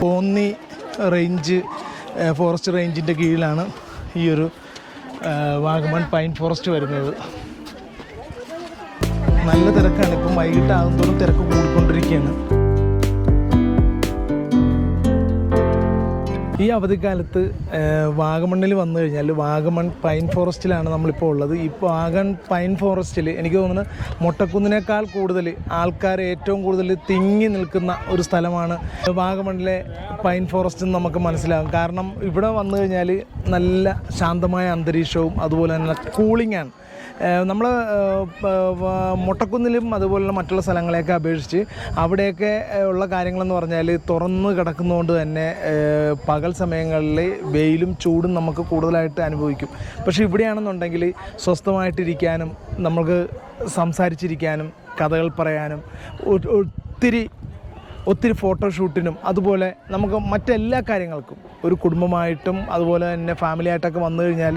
Konni range forest റേഞ്ചിന്റെ കീഴിലാണ് ഈ ഒരു വാഗമൺ പൈൻ ഫോറസ്റ്റ് വരുന്നത്. നല്ല തിരക്കാണ്. ഇപ്പം വൈകിട്ടാകുമ്പോഴും തിരക്ക് കൂടിക്കൊണ്ടിരിക്കുകയാണ്. ഈ അവധിക്കാലത്ത് വാഗമണ്ണിൽ വന്നു കഴിഞ്ഞാൽ വാഗമൺ പൈൻ ഫോറസ്റ്റിലാണ് നമ്മളിപ്പോൾ ഉള്ളത്. ഈ വാഗൺ പൈൻ ഫോറസ്റ്റിൽ എനിക്ക് തോന്നുന്നത് മൊട്ടക്കുന്നിനേക്കാൾ കൂടുതൽ ആൾക്കാർ ഏറ്റവും കൂടുതൽ തിങ്ങി നിൽക്കുന്ന ഒരു സ്ഥലമാണ് വാഗമണ്ണിലെ പൈൻ ഫോറസ്റ്റ് എന്ന് നമുക്ക് മനസ്സിലാകും. കാരണം ഇവിടെ വന്നു കഴിഞ്ഞാൽ നല്ല ശാന്തമായ അന്തരീക്ഷവും അതുപോലെ തന്നെ കൂളിംഗ് ആണ്. നമ്മൾ മുട്ടക്കുന്നിലും അതുപോലുള്ള മറ്റുള്ള സ്ഥലങ്ങളെയൊക്കെ അപേക്ഷിച്ച് അവിടെയൊക്കെ ഉള്ള കാര്യങ്ങളെന്ന് പറഞ്ഞാൽ തുറന്ന് കിടക്കുന്നതുകൊണ്ട് തന്നെ പകൽ സമയങ്ങളിൽ വെയിലും ചൂടും നമുക്ക് കൂടുതലായിട്ട് അനുഭവിക്കും. പക്ഷേ ഇവിടെയാണെന്നുണ്ടെങ്കിൽ സ്വസ്ഥമായിട്ടിരിക്കാനും നമുക്ക് സംസാരിച്ചിരിക്കാനും കഥകൾ പറയാനും ഒത്തിരി ഒത്തിരി ഫോട്ടോഷൂട്ടിനും അതുപോലെ നമുക്ക് മറ്റെല്ലാ കാര്യങ്ങൾക്കും ഒരു കുടുംബമായിട്ടും അതുപോലെ തന്നെ ഫാമിലി ആയിട്ടൊക്കെ വന്നു കഴിഞ്ഞാൽ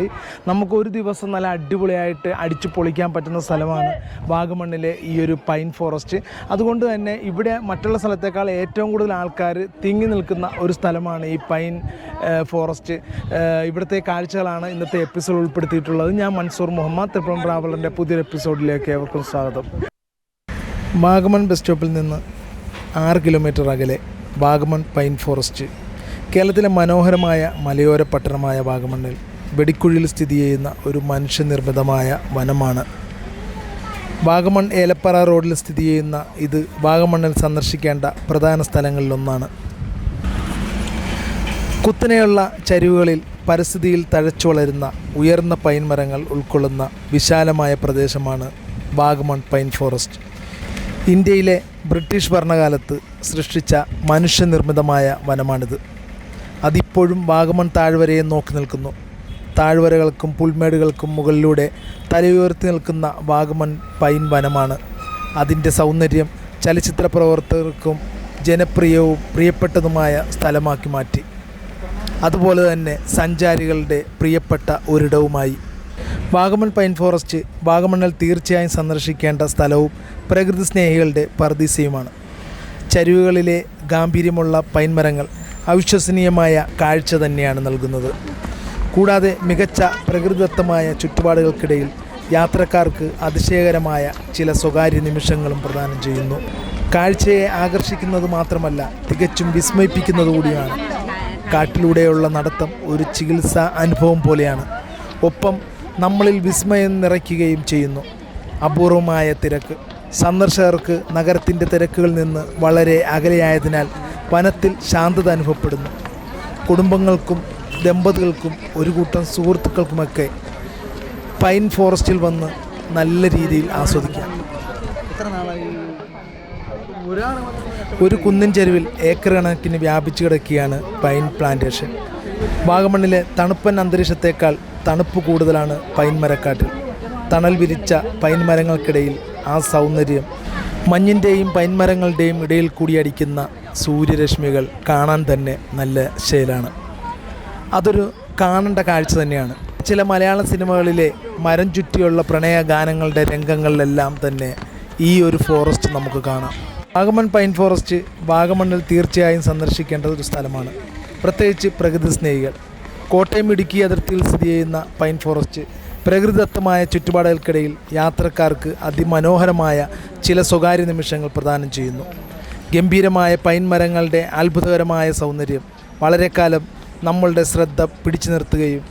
നമുക്ക് ഒരു ദിവസം നല്ല അടിപൊളിയായിട്ട് അടിച്ചു പൊളിക്കാൻ പറ്റുന്ന സ്ഥലമാണ് വാഗമണ്ണിലെ ഈ ഒരു പൈൻ ഫോറസ്റ്റ്. അതുകൊണ്ട് തന്നെ ഇവിടെ മറ്റുള്ള സ്ഥലത്തേക്കാൾ ഏറ്റവും കൂടുതൽ ആൾക്കാർ തിങ്ങി നിൽക്കുന്ന ഒരു സ്ഥലമാണ് ഈ പൈൻ ഫോറസ്റ്റ്. ഇവിടുത്തെ കാഴ്ചകളാണ് ഇന്നത്തെ എപ്പിസോഡ് ഉൾപ്പെടുത്തിയിട്ടുള്ളത്. ഞാൻ മൻസൂർ മുഹമ്മദ് ത്രിപുരം ട്രാവലറിന്റെ പുതിയൊരു എപ്പിസോഡിലേക്ക് ഏവർക്കും സ്വാഗതം. വാഗമൺ ബസ് സ്റ്റോപ്പിൽ നിന്ന് ആറ് കിലോമീറ്റർ അകലെ വാഗമൺ പൈൻ ഫോറസ്റ്റ് കേരളത്തിലെ മനോഹരമായ മലയോര പട്ടണമായ വാഗമണ്ണിൽ വെടിക്കുഴിയിൽ സ്ഥിതി ചെയ്യുന്ന ഒരു മനുഷ്യനിർമ്മിതമായ വനമാണ്. വാഗമൺ ഏലപ്പാറ റോഡിൽ സ്ഥിതി ചെയ്യുന്ന ഇത് വാഗമണ്ണിൽ സന്ദർശിക്കേണ്ട പ്രധാന സ്ഥലങ്ങളിലൊന്നാണ്. കുത്തനെയുള്ള ചരിവുകളിൽ പരിസ്ഥിതിയിൽ തഴച്ചു വളരുന്ന ഉയർന്ന പൈൻ മരങ്ങൾ ഉൾക്കൊള്ളുന്ന വിശാലമായ പ്രദേശമാണ് വാഗമൺ പൈൻ ഫോറസ്റ്റ്. ഇന്ത്യയിലെ ബ്രിട്ടീഷ് ഭരണകാലത്ത് സൃഷ്ടിച്ച മനുഷ്യനിർമ്മിതമായ വനമാണിത്. അതിപ്പോഴും വാഗമൺ താഴ്വരയെ നോക്കി നിൽക്കുന്നു. താഴ്വരകൾക്കും പുൽമേടുകൾക്കും മുകളിലൂടെ തലയുയർത്തി നിൽക്കുന്ന വാഗമൺ പൈൻ വനമാണ്. അതിന്റെ സൗന്ദര്യം ചലച്ചിത്ര പ്രവർത്തകർക്കും ജനപ്രിയവും പ്രിയപ്പെട്ടതുമായ സ്ഥലമാക്കി മാറ്റി. അതുപോലെ തന്നെ സഞ്ചാരികളുടെ പ്രിയപ്പെട്ട ഒരിടവുമായി. വാഗമൺ പൈൻ ഫോറസ്റ്റ് വാഗമണ്ണിൽ തീർച്ചയായും സന്ദർശിക്കേണ്ട സ്ഥലവും പ്രകൃതി സ്നേഹികളുടെ പർദീസയുമാണ്. ചരിവുകളിലെ ഗാംഭീര്യമുള്ള പൈൻ മരങ്ങൾ അവിശ്വസനീയമായ കാഴ്ച തന്നെയാണ് നൽകുന്നത്. കൂടാതെ മികച്ച പ്രകൃതിദത്തമായ ചുറ്റുപാടുകൾക്കിടയിൽ യാത്രക്കാർക്ക് അതിശയകരമായ ചില സ്വകാര്യ നിമിഷങ്ങളും പ്രദാനം ചെയ്യുന്നു. കാഴ്ചയെ ആകർഷിക്കുന്നത് മാത്രമല്ല തികച്ചും വിസ്മയിപ്പിക്കുന്നത് കൂടിയാണ്. കാട്ടിലൂടെയുള്ള നടത്തം ഒരു ചികിത്സാ അനുഭവം പോലെയാണ്. ഒപ്പം നമ്മളിൽ വിസ്മയം നിറയ്ക്കുകയും ചെയ്യുന്നു. അപൂർവമായ തിരക്ക്. സന്ദർശകർക്ക് നഗരത്തിന്റെ തിരക്കുകളിൽ നിന്ന് വളരെ അകലെയായതിനാൽ വനത്തിൽ ശാന്തത അനുഭവപ്പെടുന്നു. കുടുംബങ്ങൾക്കും ദമ്പതികൾക്കും ഒരു കൂട്ടം സുഹൃത്തുക്കൾക്കുമൊക്കെ പൈൻ ഫോറസ്റ്റിൽ വന്ന് നല്ല രീതിയിൽ ആസ്വദിക്കാം. ഒരു കുന്നിൻ ചെരുവിൽ ഏക്കർ കണക്കിന് വ്യാപിച്ചു കിടക്കുകയാണ് പൈൻ പ്ലാന്റേഷൻ. വാഗമണ്ണിലെ തണുപ്പൻ അന്തരീക്ഷത്തേക്കാൾ തണുപ്പ് കൂടുതലാണ് പൈൻ മരക്കാട്ടിൽ തണൽ വിരിച്ച പൈൻ മരങ്ങൾക്കിടയിൽ ആ സൗന്ദര്യം മഞ്ഞിന്റെയും പൈൻമരങ്ങളുടെയും ഇടയിൽ കൂടിയടിക്കുന്ന സൂര്യരശ്മികൾ കാണാൻ തന്നെ നല്ല ശൈലാണ്. അതൊരു കാണേണ്ട കാഴ്ച തന്നെയാണ്. ചില മലയാള സിനിമകളിലെ മരം ചുറ്റിയുള്ള പ്രണയ ഗാനങ്ങളുടെ രംഗങ്ങളിലെല്ലാം തന്നെ ഈ ഒരു ഫോറസ്റ്റ് നമുക്ക് കാണാം. വാഗമൺ പൈൻ ഫോറസ്റ്റ് വാഗമണ്ണിൽ തീർച്ചയായും സന്ദർശിക്കേണ്ട ഒരു സ്ഥലമാണ്. പ്രത്യേകിച്ച് പ്രകൃതി സ്നേഹികൾ. കോട്ടയം ഇടുക്കി അതിർത്തിയിൽ സ്ഥിതി ചെയ്യുന്ന പൈൻ ഫോറസ്റ്റ് പ്രകൃതിദത്തമായ ചുറ്റുപാടുകൾക്കിടയിൽ യാത്രക്കാർക്ക് അതിമനോഹരമായ ചില സ്വകാര്യ നിമിഷങ്ങൾ പ്രദാനം ചെയ്യുന്നു. ഗംഭീരമായ പൈൻ മരങ്ങളുടെ അത്ഭുതകരമായ സൗന്ദര്യം വളരെക്കാലം കാലം നമ്മളുടെ ശ്രദ്ധ പിടിച്ചു നിർത്തുകയും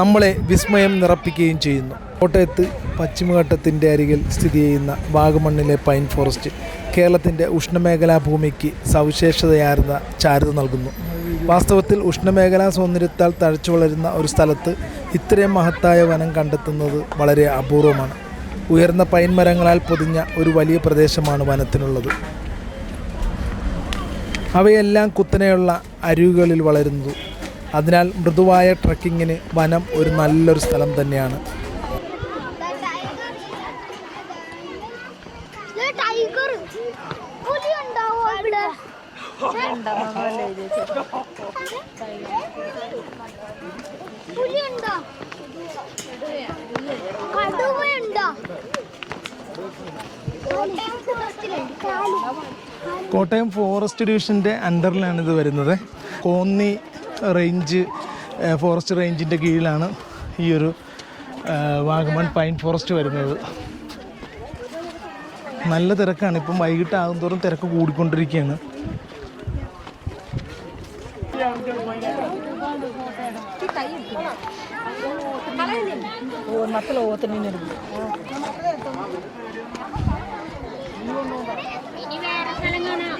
നമ്മളെ വിസ്മയം നിറപ്പിക്കുകയും ചെയ്യുന്നു. കോട്ടയത്ത് പശ്ചിമഘട്ടത്തിന്റെ അരികിൽ സ്ഥിതി ചെയ്യുന്ന വാഗമണ്ണിലെ പൈൻ ഫോറസ്റ്റ് കേരളത്തിന്റെ ഉഷ്ണമേഖലാ ഭൂമിക്ക് സവിശേഷതയാർന്ന ചാരുത നൽകുന്നു. വാസ്തവത്തിൽ ഉഷ്ണമേഖലാ സൗന്ദര്യത്താൽ തഴച്ചു വളരുന്ന ഒരു സ്ഥലത്ത് ഇത്രയും മഹത്തായ വനം കണ്ടെത്തുന്നത് വളരെ അപൂർവമാണ്. ഉയർന്ന പൈൻ മരങ്ങളാൽ പൊതിഞ്ഞ ഒരു വലിയ പ്രദേശമാണ് വനത്തിനുള്ളത്. അവയെല്ലാം കുത്തനെയുള്ള അരുവികളിൽ വളരുന്നു. അതിനാൽ മൃദുവായ ട്രക്കിങ്ങിന് വനം ഒരു നല്ലൊരു സ്ഥലം തന്നെയാണ്. പുലി ഉണ്ടോ കടുവയുണ്ടോ? കോട്ടയം ഫോറസ്റ്റ് ഡിവിഷന്റെ അണ്ടറിലാണ് ഇത് വരുന്നത്. കോന്നി റേഞ്ച് ഫോറസ്റ്റ് റേഞ്ചിന്റെ കീഴിലാണ് ഈ ഒരു വാഗമൺ പൈൻ ഫോറസ്റ്റ് വരുന്നത്. നല്ല തിരക്കാണ്. ഇപ്പം വൈകിട്ടാകും തോറും തിരക്ക് കൂടിക്കൊണ്ടിരിക്കുകയാണ്. ഇനി വേറെ സ്ഥലം കാണാം